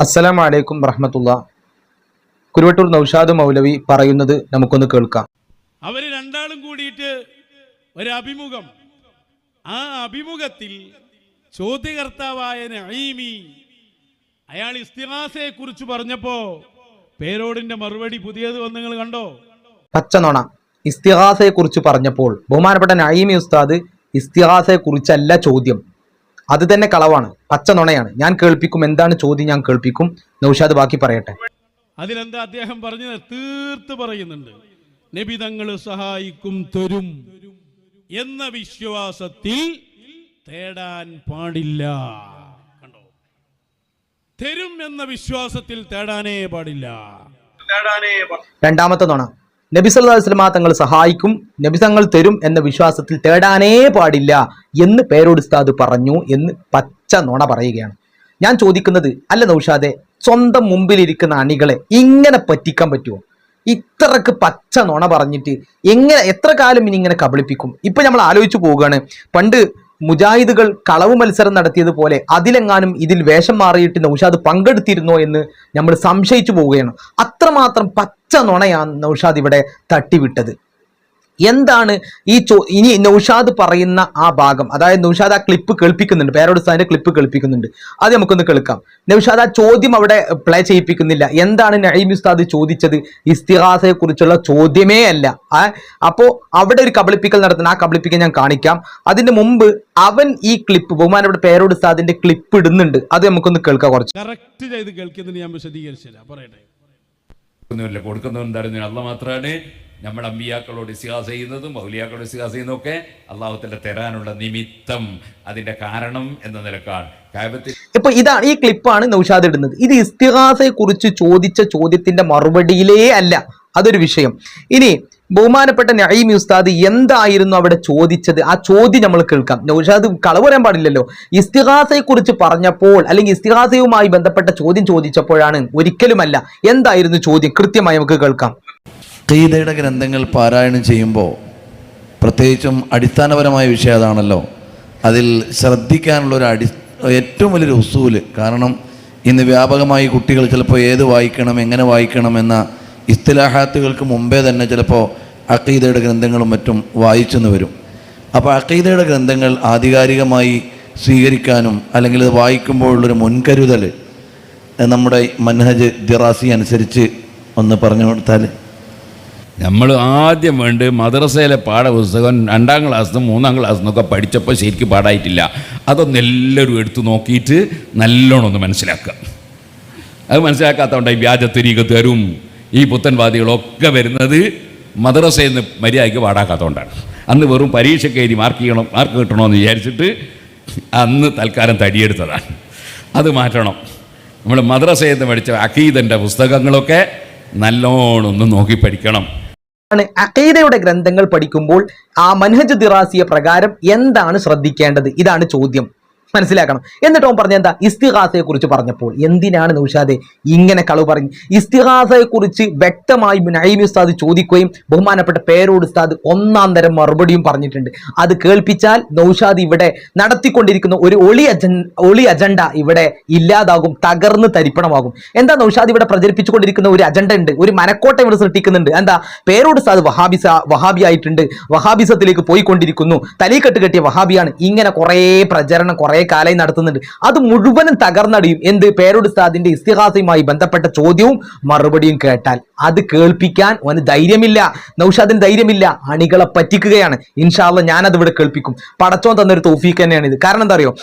അസ്സലാം വലൈക്കും വറഹമത്തുള്ള. കുരുവട്ടൂർ നൌഷാദ് മൗലവി പറയുന്നത് നമുക്കൊന്ന് കേൾക്കാം. അവർ രണ്ടാളും കൂടിയിട്ട് ഒരു അഭിമുഖം ആ അഭിമുഖത്തിൽ ചോദ്യകർത്താവായ നഈമി അയാൾ ഇസ്തിഹാസയെ കുറിച്ച് പറഞ്ഞപ്പോ പേരോടിന്റെ മറുപടി പുതിയത് വന്ന് നിങ്ങൾ കണ്ടോ? പച്ചനോണ. ഇസ്തിഹാസയെ കുറിച്ച് പറഞ്ഞപ്പോൾ ബഹുമാനപ്പെട്ട നഈമി ഉസ്താദ് ഇസ്തിഹാസയെ കുറിച്ചല്ല ചോദ്യം. അത് തന്നെ കളവാണ്. പച്ച നുണയാണ്. ഞാൻ കേൾപ്പിക്കും. എന്താണ് ചോദ്യം ഞാൻ കേൾപ്പിക്കും. നൗഷാദ് ബാക്കി പറയട്ടെ. അതിലെന്താ അദ്ദേഹം പറഞ്ഞത്? തീർത്ത് പറയുന്നുണ്ട്. നബി തങ്ങൾ സഹായിക്കും തരും എന്ന വിശ്വാസത്തിൽ തേടാൻ പാടില്ല. കണ്ടോ? തരും എന്ന വിശ്വാസത്തിൽ തേടാനേ പാടില്ല. രണ്ടാമത്തെ നുണ. നബി സല്ലല്ലാഹു അലൈഹി വസല്ലമ തങ്ങൾ സഹായിക്കും നബി തങ്ങൾ തരും എന്ന വിശ്വാസത്തിൽ തേടാനേ പാടില്ല എന്ന് പേരോട് ഉസ്താദ് പറഞ്ഞു എന്ന് പച്ച നുണ പറയുകയാണ്. ഞാൻ ചോദിക്കുന്നത് അല്ല നൗഷാദെ സ്വന്തം മുമ്പിലിരിക്കുന്ന അണികളെ ഇങ്ങനെ പറ്റിക്കാൻ പറ്റുമോ ഇത്രക്ക് പച്ച നുണ പറഞ്ഞിട്ട് എങ്ങനെ എത്ര കാലം ഇനി ഇങ്ങനെ കബളിപ്പിക്കും? ഇപ്പൊ നമ്മൾ ആലോചിച്ചു പോവുകയാണ്. പണ്ട് മുജാഹിദുകൾ കളവ് മത്സരം നടത്തിയതുപോലെ അതിലെങ്ങാനും ഇതിൽ വേഷം മാറിയിട്ട് നൗഷാദ് പങ്കെടുത്തിരുന്നോ എന്ന് നമ്മൾ സംശയിച്ചു പോവുകയാണ്. അത്രമാത്രം പച്ച നുണയാണ് നൗഷാദ് ഇവിടെ തട്ടിവിട്ടത്. എന്താണ് ഈ ചോ ഇനി നൗഷാദ് പറയുന്ന ആ ഭാഗം? അതായത് നൗഷാദ് ആ ക്ലിപ്പ് കേൾപ്പിക്കുന്നുണ്ട്. പേരോട് സാറിന്റെ ക്ലിപ്പ് കേൾപ്പിക്കുന്നുണ്ട്. അത് നമുക്കൊന്ന് കേൾക്കാം. നൗഷാദ് ആ ചോദ്യം അവിടെ പ്ലേ ചെയ്യിപ്പിക്കുന്നില്ല. എന്താണ് നഈം ഉസ്താദ് ചോദിച്ചത്? ഇസ്തിഹാസയെ കുറിച്ചുള്ള ചോദ്യമേ അല്ല. ആ അപ്പോ അവിടെ ഒരു കബളിപ്പിക്കൽ നടത്തുന്ന ആ കബളിപ്പിക്കൽ ഞാൻ കാണിക്കാം. അതിന് മുമ്പ് അവൻ ഈ ക്ലിപ്പ് ബഹുമാനപ്പെട്ട പേരോട് ഉസ്താദിന്റെ ക്ലിപ്പ് ഇടുന്നുണ്ട്. അത് നമുക്കൊന്ന് കേൾക്കാം കുറച്ച്. കറക്റ്റ് ചെയ്ത് കേൾക്കുന്നതിന് ഞാൻ വിശദീകരിച്ചില്ല. പറയട്ടെ. കൊടുക്കുന്നവൻ അല്ല മാത്രമാണ് നമ്മുടെ അമ്പിയാക്കളോട് ഇസിഹാസ് ചെയ്യുന്നതും മൗലിയാക്കളോട് ഇസിഹാസ് ചെയ്യുന്നതും ഒക്കെ അള്ളാഹുത്തിന്റെ തരാനുള്ള നിമിത്തം അതിന്റെ കാരണം എന്ന നിലക്കാണ്. ഇപ്പൊ ഇതാണ് ഈ ക്ലിപ്പാണ് നൗഷാദ് ഇടുന്നത്. ഇത് ഇസ്തിഹാസയെ കുറിച്ച് ചോദിച്ച ചോദ്യത്തിന്റെ മറുപടിയിലേ അല്ല. അതൊരു വിഷയം. ഇനി ബഹുമാനപ്പെട്ട നഹീം ഉസ്താദ് എന്തായിരുന്നു അവിടെ ചോദിച്ചത്? ആ ചോദ്യം നമ്മൾ കേൾക്കാം. നൗഷാദ് കളവ് പറയാൻ പാടില്ലല്ലോ. ഇസ്തിഹാസയെ കുറിച്ച് പറഞ്ഞപ്പോൾ അല്ലെങ്കിൽ ഇസ്തിഹാസയുമായി ബന്ധപ്പെട്ട ചോദ്യം ചോദിച്ചപ്പോഴാണ് ഒരിക്കലുമല്ല. എന്തായിരുന്നു ചോദ്യം? കൃത്യമായി നമുക്ക് കേൾക്കാം. ഖീദയുടെ ഗ്രന്ഥങ്ങൾ പാരായണം ചെയ്യുമ്പോൾ പ്രത്യേകിച്ചും അടിസ്ഥാനപരമായ വിഷയം അതാണല്ലോ. അതിൽ ശ്രദ്ധിക്കാനുള്ള ഒരു അടി ഏറ്റവും വലിയൊരു ഉസൂൽ കാരണം ഇന്ന് വ്യാപകമായി കുട്ടികൾ ചിലപ്പോൾ ഏത് വായിക്കണം എങ്ങനെ വായിക്കണം എന്ന ഇസ്തിലാഹാത്തുകൾക്ക് മുമ്പേ തന്നെ ചിലപ്പോൾ അക്കീതയുടെ ഗ്രന്ഥങ്ങളും മറ്റും വായിച്ചെന്ന് വരും. അപ്പോൾ അക്കീതയുടെ ഗ്രന്ഥങ്ങൾ ആധികാരികമായി സ്വീകരിക്കാനും അല്ലെങ്കിൽ അത് വായിക്കുമ്പോഴുള്ളൊരു മുൻകരുതൽ നമ്മുടെ മൻഹജ് ദിറാസി അനുസരിച്ച് ഒന്ന് പറഞ്ഞു കൊടുത്താൽ നമ്മൾ ആദ്യം വേണ്ട മദ്രസയിലെ പാഠപുസ്തകം രണ്ടാം ക്ലാസ്സിനും മൂന്നാം ക്ലാസ്സിനൊക്കെ പഠിച്ചപ്പോൾ ശരിക്കും പാടായിട്ടില്ല. അതൊന്ന് എല്ലാവരും എടുത്തു നോക്കിയിട്ട് നല്ലോണം ഒന്ന് മനസ്സിലാക്കുക. അത് മനസ്സിലാക്കാത്തതുകൊണ്ട് ഈ വ്യാജത്തിരീകത്തരും ഈ പുത്തൻവാദികളൊക്കെ വരുന്നത് മദ്രസയിൽ നിന്ന് മര്യാദയ്ക്ക് പാടാക്കാത്തതുകൊണ്ടാണ്. അന്ന് വെറും പരീക്ഷ എഴുതി മാർക്ക് ചെയ്യണം മാർക്ക് കിട്ടണമെന്ന് വിചാരിച്ചിട്ട് അന്ന് തൽക്കാലം തടിയെടുത്തതാണ്. അത് മാറ്റണം. നമ്മൾ മദ്രസയിൽ നിന്ന് പഠിച്ച അഖീദന്റെ പുസ്തകങ്ങളൊക്കെ നല്ലോണം ഒന്ന് നോക്കി പഠിക്കണം. ആണ്. അഖീദയുടെ ഗ്രന്ഥങ്ങൾ പഠിക്കുമ്പോൾ ആ മൻഹജ് ദിറാസിയ പ്രകാരം എന്താണ് ശ്രദ്ധിക്കേണ്ടത്? ഇതാണ് ചോദ്യം. മനസ്സിലാക്കണം. എന്നിട്ട് അവൻ പറഞ്ഞ എന്താ? ഇസ്തിഹാസയെ കുറിച്ച് പറഞ്ഞപ്പോൾ. എന്തിനാണ് നൗഷാദെ ഇങ്ങനെ കളവ് പറഞ്ഞു? ഇസ്തിഹാസയെ കുറിച്ച് വ്യക്തമായി നൈമി ഉസ്താദ് ചോദിക്കുകയും ബഹുമാനപ്പെട്ട പേരോട് ഉസ്താദ് ഒന്നാം തരം മറുപടിയും പറഞ്ഞിട്ടുണ്ട്. അത് കേൾപ്പിച്ചാൽ നൗഷാദ് ഇവിടെ നടത്തിക്കൊണ്ടിരിക്കുന്ന ഒരു ഒളി അജൻ ഒളി അജണ്ട ഇവിടെ ഇല്ലാതാകും തകർന്ന് തരിപ്പണമാകും. എന്താ നൗഷാദ് ഇവിടെ പ്രചരിപ്പിച്ചുകൊണ്ടിരിക്കുന്ന ഒരു അജണ്ട ഉണ്ട്? ഒരു മനക്കോട്ട ഇവിടെ സൃഷ്ടിക്കുന്നുണ്ട്. എന്താ? പേരോട് ഉസ്താദ് വഹാബിസ വഹാബി ആയിട്ടുണ്ട്. വഹാബിസത്തിലേക്ക് പോയിക്കൊണ്ടിരിക്കുന്നു. തലീക്കെട്ട് കെട്ടിയ വഹാബിയാണ്. ഇങ്ങനെ കുറേ പ്രചരണം കുറേ കാലമായി നടത്തുന്നുണ്ട്. അത് മുഴുവനും തകർന്നടിയും എന്ത്? പേരോട് ഉസ്താദിന്റെ ഇസ്തിഹാസയുമായി ബന്ധപ്പെട്ട ചോദ്യവും മറുപടിയും കേട്ടാൽ അത് കേൾപ്പിക്കാൻ അവന് ധൈര്യമില്ല. നൌഷാദിന് ധൈര്യമില്ല. അണികളെ പറ്റിക്കുകയാണ്. ഇൻഷാല്ല ഞാനത് ഇവിടെ കേൾപ്പിക്കും. പടച്ചോൻ തന്നൊരു തോഫീക്ക് തന്നെയാണ് ഇത്. കാരണം എന്താ അറിയോ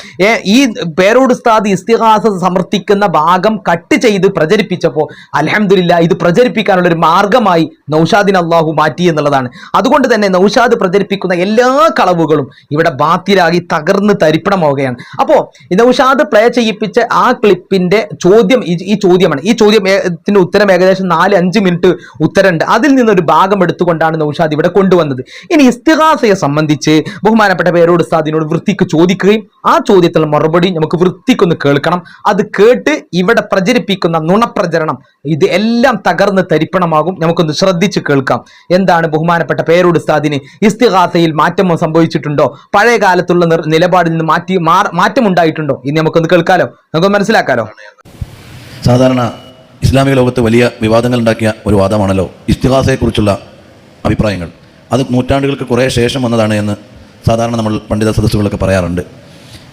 ഈ പേരോട് ഉസ്താദ് ഇസ്തിഹാസ സമർത്ഥിക്കുന്ന ഭാഗം കട്ട് ചെയ്ത് പ്രചരിപ്പിച്ചപ്പോൾ അലഹമില്ല ഇത് പ്രചരിപ്പിക്കാനുള്ള ഒരു മാർഗമായി നൌഷാദിന് അള്ളാഹു മാറ്റി എന്നുള്ളതാണ്. അതുകൊണ്ട് തന്നെ നൌഷാദ് പ്രചരിപ്പിക്കുന്ന എല്ലാ കളവുകളും ഇവിടെ ബാത്തിലാകി തകർന്ന് തരിപ്പണമാവുകയാണ്. അപ്പോ ഈ നൗഷാദ് പ്ലേ ചെയ്യിപ്പിച്ച ആ ക്ലിപ്പിന്റെ ചോദ്യം ഈ- ചോദ്യമാണ്. ഈ ചോദ്യത്തിന്റെ ഉത്തരം ഏകദേശം നാല് അഞ്ച് മിനിറ്റ് ഉത്തരമുണ്ട്. അതിൽ നിന്നൊരു ഭാഗം എടുത്തുകൊണ്ടാണ് നൗഷാദ് ഇവിടെ കൊണ്ടുവന്നത്. ഇനി ഇസ്തിഹാസയെ സംബന്ധിച്ച് ബഹുമാനപ്പെട്ട പേരോട് ഉസ്താദിനോട് വൃത്തിക്ക് ചോദിക്കുകയും ആ ചോദ്യത്തിലുള്ള മറുപടി നമുക്ക് വൃത്തിക്കൊന്ന് കേൾക്കണം. അത് കേട്ട് ഇവിടെ പ്രചരിപ്പിക്കുന്ന നുണപ്രചരണം ഇത് എല്ലാം തകർന്ന് തരിപ്പണമാകും. നമുക്കൊന്ന് ശ്രദ്ധിച്ച് കേൾക്കാം. എന്താണ് ബഹുമാനപ്പെട്ട പേരോട് ഉസ്താദിന് ഇസ്തിഹാസയിൽ മാറ്റം സംഭവിച്ചിട്ടുണ്ടോ? പഴയ കാലത്തുള്ള നിലപാടിൽ നിന്ന് മാറ്റി മാറ്റമുണ്ടായിട്ടുണ്ടോ? ഇനി നമുക്കൊന്ന് കേൾക്കാലോ. നമുക്ക് മനസ്സിലാക്കാലോ. സാധാരണ ഇസ്ലാമിക ലോകത്ത് വലിയ വിവാദങ്ങൾ ഉണ്ടാക്കിയ ഒരു വാദമാണല്ലോ ഇസ്തിഹാസയെക്കുറിച്ചുള്ള അഭിപ്രായങ്ങൾ. അത് നൂറ്റാണ്ടുകൾക്ക് കുറേ ശേഷം വന്നതാണ് എന്ന് സാധാരണ നമ്മൾ പണ്ഡിത സദസ്സുകളൊക്കെ പറയാറുണ്ട്.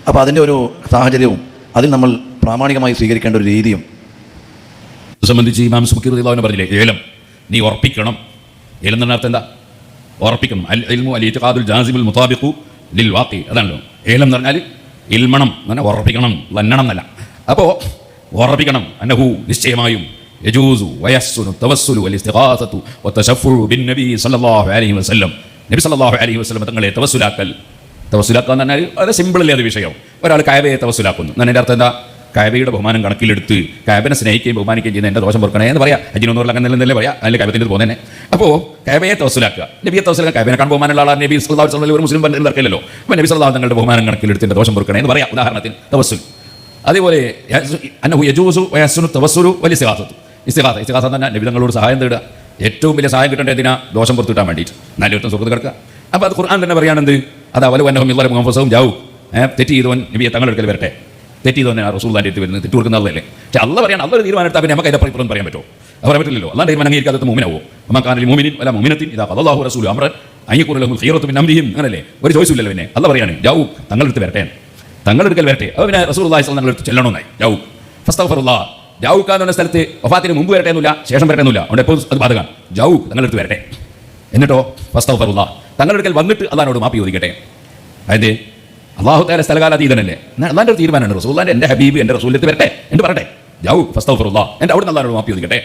അപ്പോൾ അതിന്റെ ഒരു സാഹചര്യവും അതിൽ നമ്മൾ പ്രാമാണികമായി സ്വീകരിക്കേണ്ട ഒരു രീതിയും. സംബന്ധിച്ച് ഇമാം സുബക്കീർ റളിയല്ലാഹു പറഞ്ഞില്ലേ ഏലം നീ ഉറപ്പിക്കണം. ഏലം എന്ന് പറഞ്ഞാൽ അർത്ഥം എന്താ? ഉറപ്പിക്കണം. അൽ ഇൽമു അൽ ഇത്തിഖാദുൽ ജാസിമുൽ മുതാബിഖു ലിൽ വാഖി അതാണല്ലോ. ഏലം എന്ന് പറഞ്ഞാൽ ഇൽമണം എന്നെ ഉറപ്പിക്കണം ലന്നണം എന്നല്ല. അപ്പോൾ ഉറപ്പിക്കണം അന്നഹു നിശ്ചയമായും യജൂസു വയസ്സുനു തവസ്സുലു വൽ ഇസ്തിഗാസത്തു വതശഫു ബിൻ നബി സല്ലല്ലാഹു അലൈഹി വസല്ലം. നബി സല്ലല്ലാഹു അലൈഹി വസല്ലം തങ്ങളെ തവസ്സുലാക്കൽ. തവസ്സുലാക്കുക എന്ന് പറഞ്ഞാൽ വളരെ സിമ്പിളല്ലേ അത് വിഷയം. ഒരാൾ കയവയെ തവസ്സുലാക്കുന്നു. എന്നതിന്റെ അർത്ഥം എന്താ? കായബയുടെ ബഹുമാനം കണക്കിലെടുത്ത് കായബനെ സ്നേഹിക്കുകയും ബഹുമാനിക്കുകയും ചെയ്യുന്ന എന്റെ ദോഷം പൊറുക്കണേ എന്ന് പറയാം. അജിനൊന്നൂറിൽ അങ്ങനെ എന്നല്ലേ പറയാം? അതിൽ കായബത്തിന്റെ പോകുന്നതന്നെ അപ്പോൾ കായബയെ തവസ്സിലാക്കുക നബിയെ തവസ്സിലാക്കുക കായബനെ കാണാൻ ബഹുമാനമുള്ള ആളാണ്. നബി വസല്ലം ഒരു മുസ്ലിം ബന്ധം നിർക്കില്ലല്ലോ അപ്പോൾ നബി സുല്ലാ തങ്ങളുടെ ബഹുമാനം കണക്കിലെടുത്ത് എന്റെ ദോഷം പൊറുക്കണേ എന്ന് പറയാം. ഉദാഹരണത്തിന് തവസ്സുൽ. അതേപോലെ അന്നഹു യജൂസു വയസ്സുനു തവസ്സുരു വലിയ ഇസ്തിഹാസത്തു ഇസ്തിഹാസ ഇസ്തിഹാസ തന്നെ നബി തങ്ങളോട് സഹായം തേടുക. ഏറ്റവും വലിയ സഹായം കിട്ടേണ്ട എന്തിനാ? ദോഷം പുറത്തു കിട്ടാൻ വേണ്ടിയിട്ട് നാലുവട്ടം സുഹൃത്ത് കിടക്കുക. അപ്പോൾ അത് ഖുർആൻ തന്നെ പറയുകയാണെന്ത്? അത് അവലും അന്നഹും ഇല്ലാലും മുഹമ്മസവും ജാവും. തെറ്റ് ചെയ്തവൻ നബിയെ തങ്ങളെടുക്കൽ വരട്ടെ. തെറ്റ് ചെയ്തവനെ റസൂലിന്റെ അടുത്ത് വരുന്നത് തെറ്റ് കൊടുക്കുന്നതല്ലേ പക്ഷേ അല്ല പറയാൻ അല്ല തീരുമാനം എടുത്താൽ പിന്നെ നമുക്ക് അതിന്റെ അപ്പുറം പറയാൻ പറ്റുമോ? അത് പറയാൻ പറ്റില്ലല്ലോ. അല്ലാണ്ട് തീരുമാനം അംഗീകരിക്കാത്ത മൂമിനാവോ അമ്മക്കാനിൽ മൂമിനിൻ അല്ല മൂമിനത്തിൻ ഇതാ അള്ളാഹു റസൂൽ അമ്രൻ അയ്യക്കൂറലും ഹീറത്തും പിന്നെ അമ്രിയും അങ്ങനല്ലേ? ഒരു ചോയ്സും ഇല്ലല്ലോ പിന്നെ. അല്ല പറയാണ് ജാവു തങ്ങളെടുത്ത് വരട്ടെ. തങ്ങളെടുക്കൽ വരട്ടെ. അത് പിന്നെ റസൂൽ അള്ളാഹി തങ്ങളെടുത്ത് ചെല്ലണമെന്നായി ജാവു ഫസ്തഫറുല്ലാ ജാവുക്ക എന്ന് പറഞ്ഞ സ്ഥലത്ത് വഫാത്തിന് മുമ്പ് വരട്ടെ എന്നില്ല ശേഷം വരട്ടെ എന്നില്ല അവിടെ എപ്പോൾ അത് ബാധകം ജാവു തങ്ങളെടുത്ത് വരട്ടെ. എന്നിട്ടോ? ഫസ്തഫറുല്ലാ തങ്ങളെടുക്കൽ വന്നിട്ട് അതാനോട് മാപ്പി ചോദിക്കട്ടെ. അതായത് അള്ളാഹു താല സ്ഥലകാലാതീതനല്ലേ? അള്ളാന്റെ ഒരു തീരുമാനമാണ് റസൂല്ലാന്റെ എന്റെ ഹബീബ് എന്റെ റസൂലത്ത് വരട്ടെ. എന്ന് പറയട്ടെ? ജൗ ഫസ്തഫറുല്ലാ എന്റെ അവിടെ നിന്ന് മാപ്പി ചോദിക്കട്ടെ.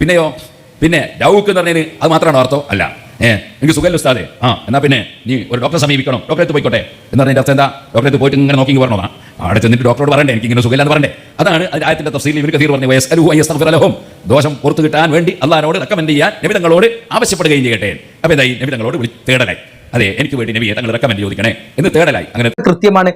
പിന്നെയോ? പിന്നെ ജൗക്ക് എന്ന് പറഞ്ഞതിന് അത് മാത്രമാണ് അർത്ഥം? അല്ല. ഏ എനിക്ക് സുഖമല്ല ഉസ്താദേ? ആ എന്നാൽ പിന്നെ നീ ഒരു ഡോക്ടറെ സമീപിക്കണം. ഡോക്ടറെ പോയിക്കോട്ടെ. എന്ന് പറഞ്ഞതിന്റെ അർത്ഥം എന്താ? ഡോക്ടറെ അടുത്ത് പോയിട്ട് ഇങ്ങനെ നോക്കി പറഞ്ഞതാ അവിടെ ചെന്നിട്ട് ഡോക്ടറോട് പറയണ്ടേ എനിക്ക് ഇങ്ങനെ സുഖമില്ലാന്ന് പറയണ്ടേ? അതാണ് അതിന്റെ ആയത്തിന്റെ തഫ്സീൽ. ഇവർക്ക് തീർ പറഞ്ഞ അയ്യസ് അലഹും ദോഷം പുറത്തു കിട്ടാൻ വേണ്ടി അള്ളഹാനോട് റെക്കമെൻഡ് ചെയ്യാൻ നബിതങ്ങളോട് ആവശ്യപ്പെടുകയും ചെയ്യട്ടെ. അപ്പോൾ എന്തായി? നബിതങ്ങളോട് വിളി തേടലായി. അതെ എനിക്ക് വേണ്ടി നബിയെ തങ്ങൾ റെക്കമെൻഡ് ചോദിക്കണേ. എന്ന് തേടലായി. അങ്ങനെ കൃത്യമാണ്.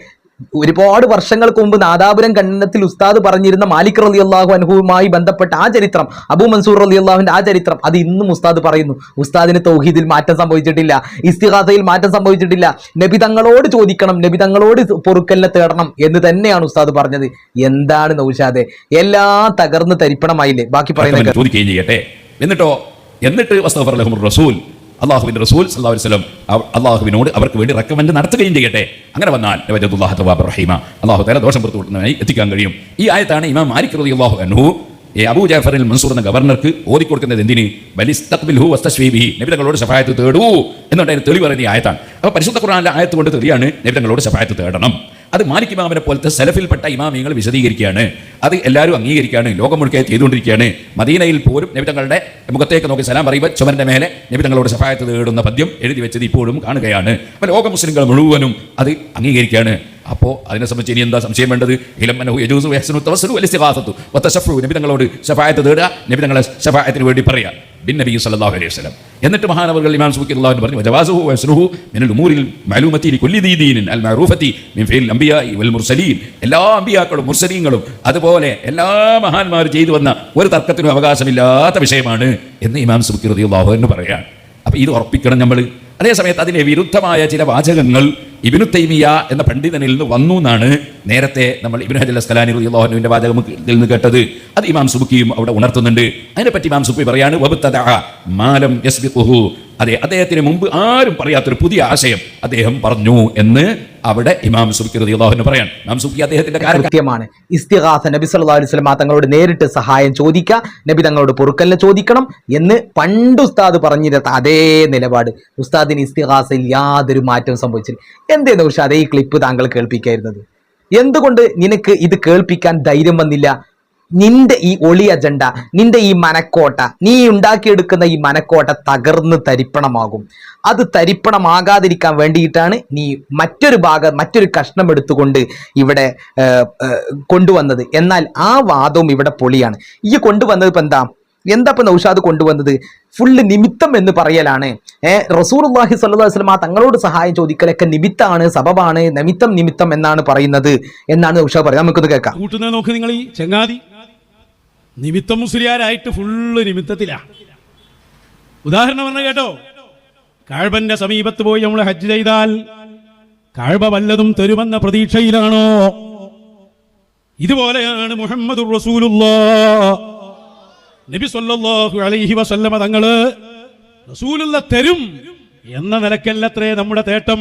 ഒരുപാട് വർഷങ്ങൾക്ക് മുമ്പ് നാദാപുരം കണ്ണനത്തിൽ ഉസ്താദ് പറഞ്ഞിരുന്ന മാലിക് റലി അള്ളാഹു അനുഭവവുമായി ബന്ധപ്പെട്ട ആ ചരിത്രം അബു മൻസൂർ റലി അള്ളാഹുവിന്റെ ആ ചരിത്രം അത് ഇന്നും ഉസ്താദ് പറയുന്നു. ഉസ്താദിന് തൗഹീദിൽ മാറ്റം സംഭവിച്ചിട്ടില്ല ഇസ്തിഹാസയിൽ മാറ്റം സംഭവിച്ചിട്ടില്ല. നബി തങ്ങളോട് ചോദിക്കണം നബി തങ്ങളോട് പൊറുക്കലിനെ തേടണം എന്ന് തന്നെയാണ് ഉസ്താദ് പറഞ്ഞത്. എന്താണ് നൗഷാദെ? എല്ലാം തകർന്ന് തരിപ്പണമായില്ലേ? ബാക്കി പറയുന്നത് ചോദിക്കുകയും ചെയ്യട്ടെ. എന്നിട്ടോ? എന്നിട്ട് റസൂൽ അള്ളാഹുവിന്റെ റസൂൽ അള്ളാഹു അവ- അള്ളാഹുവിനോട് അവർക്ക് വേണ്ടി റെക്കമെൻഡ് നടത്തുകയും ചെയ്യട്ടെ. അങ്ങനെ വന്നാൽ നവജത്തുല്ലാഹു തവാബ് റഹീമ. അള്ളാഹു തല ദോഷം പുറത്തു കൊടുക്കുന്നതിനായി എത്തിക്കാൻ കഴിയും. ഈ ആയത്താണ് ഇമാം മാലിക് അള്ളാഹു അനുഹു ഈ അബൂ ജാഫറിൽ മൻസൂർ എന്ന ഗവർണർക്ക് ഓദി കൊടുക്കുന്നത് എന്തിന് ബലിസ്തഖ്ബിൽഹു വസ്തശ്വീബിഹി നബിതങ്ങളോട് സഹായത്ത് തേടൂ. എന്നുകൊണ്ട് അതിന് തെളിവ് പറയുന്ന ആയത്താണ്. അപ്പോൾ പരിശുദ്ധ ഖുർആനിലെ ആയത്ത് കൊണ്ട് തെളിയാണ് നബിതങ്ങളോട് സഹായത്ത് തേടണം. അത് മാലിക് ഇമാമിനെ പോലത്തെ സെലഫിൽപ്പെട്ട ഇമാമിയങ്ങൾ വിശദീകരിക്കുകയാണ്. അത് എല്ലാവരും അംഗീകരിക്കുകയാണ്. ലോകം മുഴുക്കെ ചെയ്തുകൊണ്ടിരിക്കുകയാണ്. മദീനയിൽ പോലും നബിതങ്ങളുടെ മുഖത്തേക്ക് നോക്കി സലാം പറയുമ്പോൾ ചുമരന്റെ മേലെ നബിതങ്ങളോട് സഹായത്ത് തേടുന്ന പദ്യം എഴുതി വെച്ചത് ഇപ്പോഴും കാണുകയാണ്. അപ്പോൾ ലോക മുസ്ലിങ്ങൾ മുഴുവനും അത് അംഗീകരിക്കുകയാണ്. അപ്പോൾ അതിനെ സംബന്ധിച്ച് ഇനി എന്താ സംശയം വേണ്ടത്? ഇലമനഹു യജൂസു യഹ്സനു തവസ്സലു വലിസ്തിഗാസത്തു വതശഫു നബിതങ്ങളോട് ശഫായത്ത് തേടുക നബിതങ്ങളെ ശഫായത്തിന് വേണ്ടി പറയുക. ബിൻ നബി സല്ലല്ലാഹു അലൈഹി വസല്ലം. എന്നിട്ട് മഹാനവർകൾ ഇമാം സുബിക്ക് അള്ളാഹു പറഞ്ഞു വജവാസുഹു വയസ്റുഹു മിനൽ ഉമൂരിൽ മഅലൂമത്തി ലികുല്ലി ദീദീനിൻ അൽ മഅറൂഫത്തി മിൻ ഫിൽ അംബിയാഇ വൽ മുർസലീൻ. എല്ലാ അംബിയാക്കളും മുർസലീങ്ങളും അതുപോലെ എല്ലാ മഹാന്മാരും ചെയ്തു വന്ന ഒരു തർക്കത്തിനും അവകാശമില്ലാത്ത വിഷയമാണ് എന്ന് ഇമാം സുബിക്ക് റളിയല്ലാഹു എന്ന് പറയാം അപ്പോൾ ഇത് ഉറപ്പിക്കണം നമ്മൾ അതേസമയത്ത് അതിനെ വിരുദ്ധമായ ചില വാചകങ്ങൾ ഇബിനു തൈമിയ എന്ന പണ്ഡിതനിൽ നിന്ന് വന്നു എന്നാണ് നേരത്തെ നമ്മൾ ഇബ്രാഹിം ഹജൽ അസ്കലാനി റളിയല്ലാഹുവിന്റെ വാചകം ഇതിൽ നിന്ന് കേട്ടത് അത് ഇമാം സുബുക്കിയും അവിടെ ഉണർത്തുന്നുണ്ട്. അതിനെപ്പറ്റി ഇമാം സുബി പറയാണ് മാലം അതെ അദ്ദേഹത്തിന് മുമ്പ് ആരും പറയാത്തൊരു പുതിയ ആശയം അദ്ദേഹം പറഞ്ഞു എന്ന് അവിടെ ഇമാം സുബിക്ക് റളിയല്ലാഹു പറയാൻ ഇമാം സുബി അദ്ദേഹത്തിന്റെ കാര്യമാണ് ഇസ്തിഹാസ നബി സല്ലല്ലാഹു അലൈഹി തങ്ങളോട് നേരിട്ട് സഹായം ചോദിക്കുക നബി തങ്ങളോട് പൊറുക്കലിനെ ചോദിക്കണം എന്ന് പണ്ട് ഉസ്താദ് പറഞ്ഞിരുന്ന അതേ നിലപാട്. ഉസ്താദിന് ഇസ്തിഹാസയിൽ യാതൊരു മാറ്റവും സംഭവിച്ചില്ല. എന്തേന്ന് കുറിച്ച് അതേ ക്ലിപ്പ് താങ്കൾ കേൾപ്പിക്കായിരുന്നത്? എന്തുകൊണ്ട് നിനക്ക് ഇത് കേൾപ്പിക്കാൻ ധൈര്യം വന്നില്ല? നിന്റെ ഈ ഒളി അജണ്ട നിന്റെ ഈ മനക്കോട്ട നീ ഉണ്ടാക്കിയെടുക്കുന്ന ഈ മനക്കോട്ട തകർന്ന് തരിപ്പണമാകും. അത് തരിപ്പണമാകാതിരിക്കാൻ വേണ്ടിയിട്ടാണ് നീ മറ്റൊരു ഭാഗം മറ്റൊരു കഷ്ണം എടുത്തുകൊണ്ട് ഇവിടെ കൊണ്ടുവന്നത്. എന്നാൽ ആ വാദവും ഇവിടെ പൊളിയാണ്. ഈ കൊണ്ടുവന്നത് ഇപ്പം എന്താ? എന്താ ഇപ്പൊ നൗഷാദ് കൊണ്ടുവന്നത്? ഫുള്ള് നിമിത്തം എന്ന് പറയലാണ്. ഏഹ് റസൂർഹി സല്ലു വസ്ലമ തങ്ങളോട് സഹായം ചോദിക്കലൊക്കെ നിമിത്താണ് സബബാണ് നിമിത്തം നിമിത്തം എന്നാണ് പറയുന്നത് എന്നാണ് നൗഷാദ് പറയുന്നത്. നമുക്കൊന്ന് കേൾക്കാം. കൂട്ടുന്നത് നോക്ക് നിങ്ങൾ ഈ ചങ്ങാതി. നിമിത്തം മുസ്ലിയാരായിട്ട് ഫുള്ള് നിമിത്തത്തിലാ. ഉദാഹരണം പറഞ്ഞ കേട്ടോ. കാഴ്ബന്റെ സമീപത്ത് പോയി നമ്മൾ ഹജ്ജ് ചെയ്താൽ കാഴ്ബ വല്ലതും തരുമെന്ന പ്രതീക്ഷയിലാണോ? ഇതുപോലെയാണ് മുഹമ്മദ് നബി സല്ലല്ലാഹു അലൈഹി വസല്ലമ തങ്ങൾ റസൂലുള്ള തരും എന്ന നിലക്കല്ലത്രേ നമ്മുടെ തേട്ടം.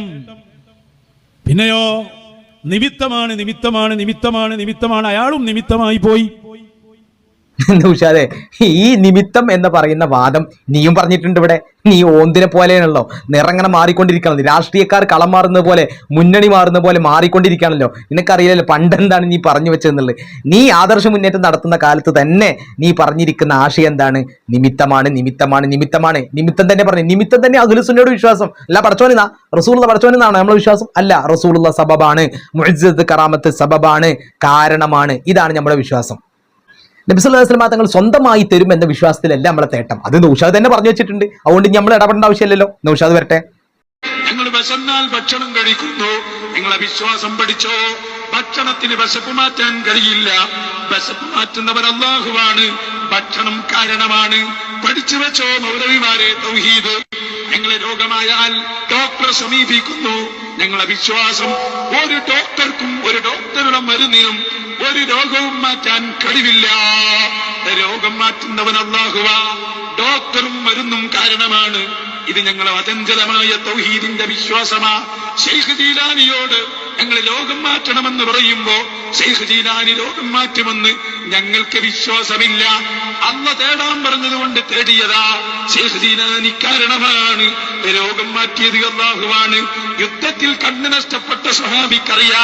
പിന്നെയോ നിമിത്തമാണ് നിമിത്തമാണ് നിമിത്തമാണ് നിമിത്തമാണ് അയാളും നിമിത്തമായി പോയി. നൗഷാദെ ഈ നിമിത്തം എന്ന് പറയുന്ന വാദം നീയും പറഞ്ഞിട്ടുണ്ട് ഇവിടെ. നീ ഓന്തിനെ പോലെയാണല്ലോ. നിറങ്ങനെ മാറിക്കൊണ്ടിരിക്കണം രാഷ്ട്രീയക്കാർ കളം മാറുന്നത് പോലെ മുന്നണി മാറുന്ന പോലെ മാറിക്കൊണ്ടിരിക്കുകയാണല്ലോ. നിനക്കറിയില്ലല്ലോ പണ്ടെന്താണ് നീ പറഞ്ഞു വെച്ചതെന്നുള്ളത്. നീ ആദർശ മുന്നേറ്റം നടത്തുന്ന കാലത്ത് തന്നെ നീ പറഞ്ഞിരിക്കുന്ന ആശയം എന്താണ്? നിമിത്തമാണ് നിമിത്തമാണ് നിമിത്തമാണ്. നിമിത്തം തന്നെ പറഞ്ഞു. നിമിത്തം തന്നെ അഖിലുസുന്നയുടെ വിശ്വാസം. അല്ല പടച്ചോനെന്നാ റസൂള്ള പടച്ചോനെന്നാണ് നമ്മളെ വിശ്വാസം? അല്ല റസൂള്ള സബബാണ്. മുഅജ്ജത്ത് കറാമത്ത് സബബാണ്. കാരണമാണ്. ഇതാണ് നമ്മുടെ വിശ്വാസം. നബിസ്വല്ലാ വസ്ലമ തങ്ങൾ സ്വന്തമായി തരും എന്ന വിശ്വാസത്തിലല്ല നമ്മളെ തേട്ടം. അത് നൗഷാദ് തന്നെ പറഞ്ഞു വെച്ചിട്ടുണ്ട്. അതുകൊണ്ട് നമ്മൾ ഇടപെടേണ്ട ആവശ്യമില്ലല്ലോ. നൗഷാദ് വരട്ടെ. നിങ്ങൾ വിശന്നാൽ ഭക്ഷണം കഴിക്കുന്നു. നിങ്ങളെ വിശ്വാസം പഠിച്ചോ? ഭക്ഷണത്തിന് വിശപ്പ് മാറ്റാൻ കഴിയില്ല. വിശപ്പ് മാറ്റുന്നവൻ അള്ളാഹുവാണ് ഭക്ഷണം കാരണമാണ്. പഠിച്ചു വെച്ചോ മൗലവിമാരെ തൗഹീദ്. ഞങ്ങളെ രോഗമായാൽ ഡോക്ടറെ സമീപിക്കുന്നു. ഞങ്ങളെ വിശ്വാസം ഒരു ഡോക്ടർക്കും ഒരു ഡോക്ടറുടെ മരുന്നിനും ഒരു രോഗവും മാറ്റാൻ കഴിവില്ല. രോഗം മാറ്റുന്നവൻ അള്ളാഹുവ ഡോക്ടറും മരുന്നും കാരണമാണ്. ഇത് ഞങ്ങൾ അചഞ്ചലമായ തൗഹീദിന്റെ വിശ്വാസമാ. ഷെയ്ഖ് ജീലാനിയോട് ഞങ്ങൾ രോഗം മാറ്റണമെന്ന് പറയുമ്പോ ഷെയ്ഖ് ജീലാനി രോഗം മാറ്റുമെന്ന് ഞങ്ങൾക്ക് വിശ്വാസമില്ല. അന്ന് തേടാൻ പറഞ്ഞതുകൊണ്ട് തേടിയതാ. ഷെയ്ഖ് ജീലാനി കാരണമാണ്. രോഗം മാറ്റിയത് അള്ളാഹുവാണ് യുദ്ധത്തിൽ കണ്ണു നഷ്ടപ്പെട്ട സ്വഹാബിക്കറിയാ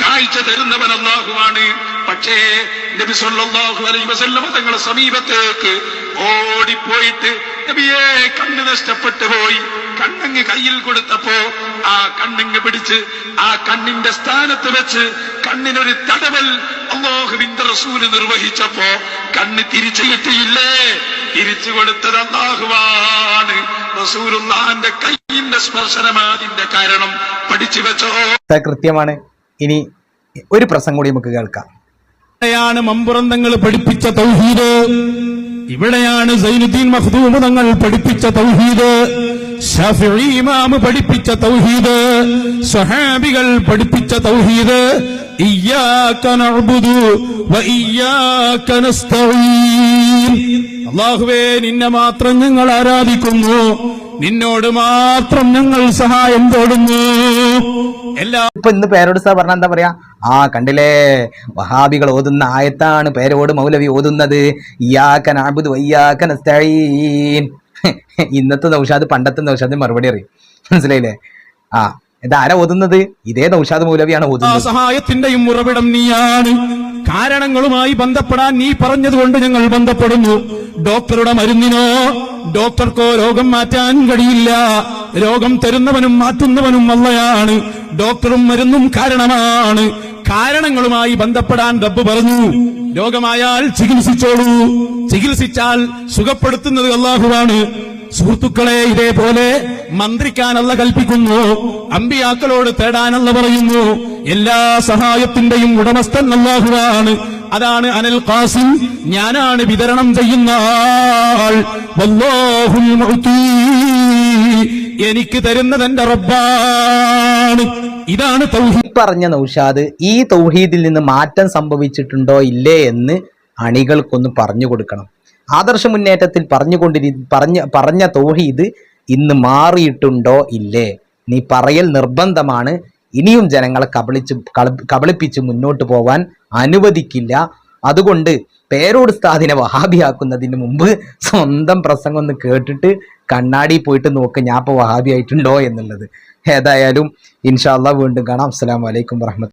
കാഴ്ച തരുന്നവൻ അള്ളാഹുവാണ് പക്ഷേ നബി സല്ലല്ലാഹു അലൈഹി വസല്ലമ തങ്ങളുടെ സമീപത്തേക്ക് ഓടിപ്പോയിട്ട് നബിയെ കണ്ണ് നഷ്ടപ്പെട്ടു പോയി. കണ്ണങ്ങ് കയ്യിൽ കൊടുത്തപ്പോ ആ കണ്ണങ്ങ് പിടിച്ച് ആ കണ്ണിന്റെ സ്ഥാനത്ത് വെച്ച് കണ്ണിനൊരു തടവൽ അള്ളാഹുവിന്റെ റസൂൽ നിർവഹിച്ചപ്പോ കണ്ണ് തിരിച്ചു കിട്ടിയില്ലേ തിരിച്ചു കൊടുത്തത് അള്ളാഹുവാണ് റസൂലുള്ളാന്റെ കയ്യിന്റെ സ്പർശനമാതിന്റെ കാരണം പഠിച്ചു വെച്ചോ? അത് കൃത്യമാണ്. ഇനി ഒരു പ്രസംഗം കൂടി നമുക്ക് കേൾക്കാം. ഇവിടെയാണ് മമ്പുറന്തങ്ങൾ പഠിപ്പിച്ച തൗഹീദ്. ഇവിടെയാണ് സൈനുദ്ദീൻ മഖ്ദൂം തങ്ങൾ പഠിപ്പിച്ച തൗഹീദ്. ഷാഫിഈ ഇമാം പഠിപ്പിച്ച തൗഹീദ്. സ്വഹാബികൾ പഠിപ്പിച്ച തൗഹീദ്. ഇയ്യാക നഅ്ബുദു വ ഇയ്യാക നസ്തഈൻ. അല്ലാഹുവേ നിന്നെ മാത്രം ഞങ്ങൾ ആരാധിക്കുന്നു. നിന്നോട് മാത്രം ഞങ്ങൾ സഹായം തേടുന്നു. എല്ലാ ഇപ്പൊ ഇന്ന് പേരോട് സാർ പറഞ്ഞ എന്താ പറയാ? ആ കണ്ടില്ലേ? വഹാബികൾ ഓതുന്ന ആയത്താണ് പേരോട് മൗലവി ഓതുന്നത്. ഇയാക്കൻ അബുദ് വയ്യാക്കൻ ഇന്നത്തെ നൗഷാദ് പണ്ടത്തെ നൗഷാദ് മറുപടി അറിയും. മനസ്സിലായില്ലേ? ആ ഇതാരാ ഓതുന്നത്? ഇതേ നൗഷാദ് മൗലവിയാണ് ഓതുന്നത്. സഹായത്തിന്റെയും ഉറവിടം നീയാണ്. കാരണങ്ങളുമായി ബന്ധപ്പെടാൻ നീ പറഞ്ഞതുകൊണ്ട് ഞങ്ങൾ ബന്ധപ്പെടുന്നു. ഡോക്ടറുടെ മരുന്നിനോ ഡോക്ടർക്കോ രോഗം മാറ്റാൻ കഴിയില്ല. രോഗം തരുന്നവനും മാറ്റുന്നവനും അല്ലയാണ് ഡോക്ടറും മരുന്നും കാരണമാണ്. കാരണങ്ങളുമായി ബന്ധപ്പെടാൻ റബ്ബ് പറഞ്ഞു. രോഗമായാൽ ചികിത്സിച്ചോളൂ. ചികിത്സിച്ചാൽ സുഖപ്പെടുത്തുന്നത് അള്ളാഹുവാണ്. സുഹൃത്തുക്കളെ ഇതേപോലെ മന്ത്രിക്കാനല്ല കൽപ്പിക്കുന്നു അമ്പിയാക്കളോട് തേടാനല്ല പറയുന്നു. എല്ലാ സഹായത്തിന്റെയും ഉടമസ്ഥൻ നല്ലാഹുവാണ് അതാണ് അനൽ ഖാസിം ഞാനാണ് വിതരണം ചെയ്യുന്ന ആൾ. എനിക്ക് തരുന്നത് എന്റെ റബ്ബാണ്. ഇതാണ് തൗഹീദ്. പറഞ്ഞ നൗഷാദ് ഈ തൗഹീദിൽ നിന്ന് മാറ്റം സംഭവിച്ചിട്ടുണ്ടോ ഇല്ലേ എന്ന് അണികൾക്കൊന്ന് പറഞ്ഞു കൊടുക്കണം. ആദർശ മുന്നേറ്റത്തിൽ പറഞ്ഞുകൊണ്ടിരി പറഞ്ഞ പറഞ്ഞ തൗഹീദ് ഇന്ന് മാറിയിട്ടുണ്ടോ ഇല്ലേ? നീ പറയൽ നിർബന്ധമാണ്. ഇനിയും ജനങ്ങളെ കബളിച്ച് കബളിപ്പിച്ച് മുന്നോട്ട് പോവാൻ അനുവദിക്കില്ല. അതുകൊണ്ട് പേരോട് സ്ഥാദിനെ വഹാബിയാക്കുന്നതിന് മുമ്പ് സ്വന്തം പ്രസംഗം ഒന്ന് കേട്ടിട്ട് കണ്ണാടി പോയിട്ട് നോക്ക് ഞാൻ ഇപ്പോൾ വഹാബി ആയിട്ടുണ്ടോ എന്നുള്ളത്. ഏതായാലും ഇൻഷാല്ല വീണ്ടും കാണാം. അസ്സാം വലൈക്കും വറഹ്മത്തുള്ളാഹി